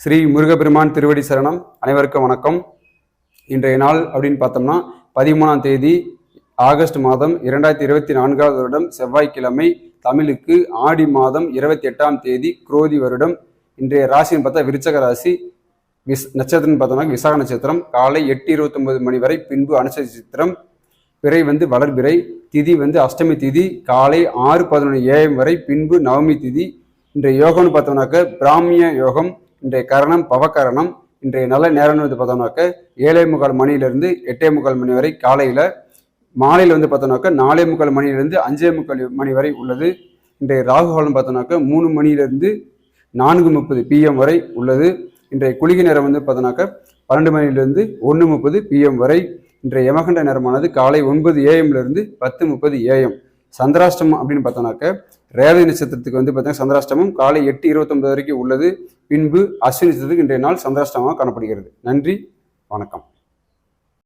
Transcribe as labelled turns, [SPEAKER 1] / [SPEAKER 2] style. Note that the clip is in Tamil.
[SPEAKER 1] ஸ்ரீ முருகப்பெருமான் திருவடி சரணம். அனைவருக்கும் வணக்கம். இன்றைய நாள் அப்படின்னு பார்த்தோம்னா பதிமூணாம் தேதி ஆகஸ்ட் மாதம் இரண்டாயிரத்தி இருபத்தி நான்காவது வருடம் செவ்வாய்க்கிழமை தமிழுக்கு ஆடி மாதம் இருபத்தி எட்டாம் தேதி குரோதி வருடம். இன்றைய ராசின்னு பார்த்தா விருச்சக ராசி விஸ் நட்சத்திரம்னு பார்த்தோம்னா விசாக நட்சத்திரம். காலை எட்டு இருபத்தொன்பது மணி வரை பின்பு அனுச நட்சத்திரம். பிறை வந்து வளர்பிறை திதி வந்து அஷ்டமி திதி காலை ஆறு பதினொன்று ஏஎம் வரை பின்பு நவமி திதி. இன்றைய யோகம்னு பார்த்தோம்னாக்க பிராமிய யோகம் இன்றைய கரணம் பவகரணம் இன்றைய நல்ல நேரம்னு வந்து பார்த்தோம்னாக்க ஏழே முக்கால் மணியிலிருந்து எட்டே முக்கால் மணி வரை காலையில் மாலையில் வந்து பார்த்தோம்னாக்க நாலே முக்கால் மணியிலிருந்து அஞ்சே முக்கால் மணி வரை உள்ளது. இன்றைய ராகு காலம் பார்த்தோம்னாக்க மூணு மணியிலிருந்து நான்கு முப்பது பிஎம் வரை உள்ளது. இன்றைய குளிகை நேரம் வந்து பார்த்தோம்னாக்க பன்னெண்டு மணியிலிருந்து ஒன்று முப்பது பிஎம் வரை. இன்றைய யமகண்ட நேரமானது காலை ஒன்பது ஏஎம்லேருந்து பத்து முப்பது ஏஎம் சந்திராஷ்டமம் அப்படின்னு பார்த்தோம்னாக்க ரேவதி நட்சத்திரத்துக்கு வந்து பார்த்தீங்கன்னா சந்திராஷ்டமம் காலை எட்டு இருபத்தொன்பது வரைக்கும் உள்ளது. பின்பு அஸ்வினி நட்சத்திரத்துக்கு இன்றைய நாள் சந்திராஷ்டமாக காணப்படுகிறது. நன்றி வணக்கம்.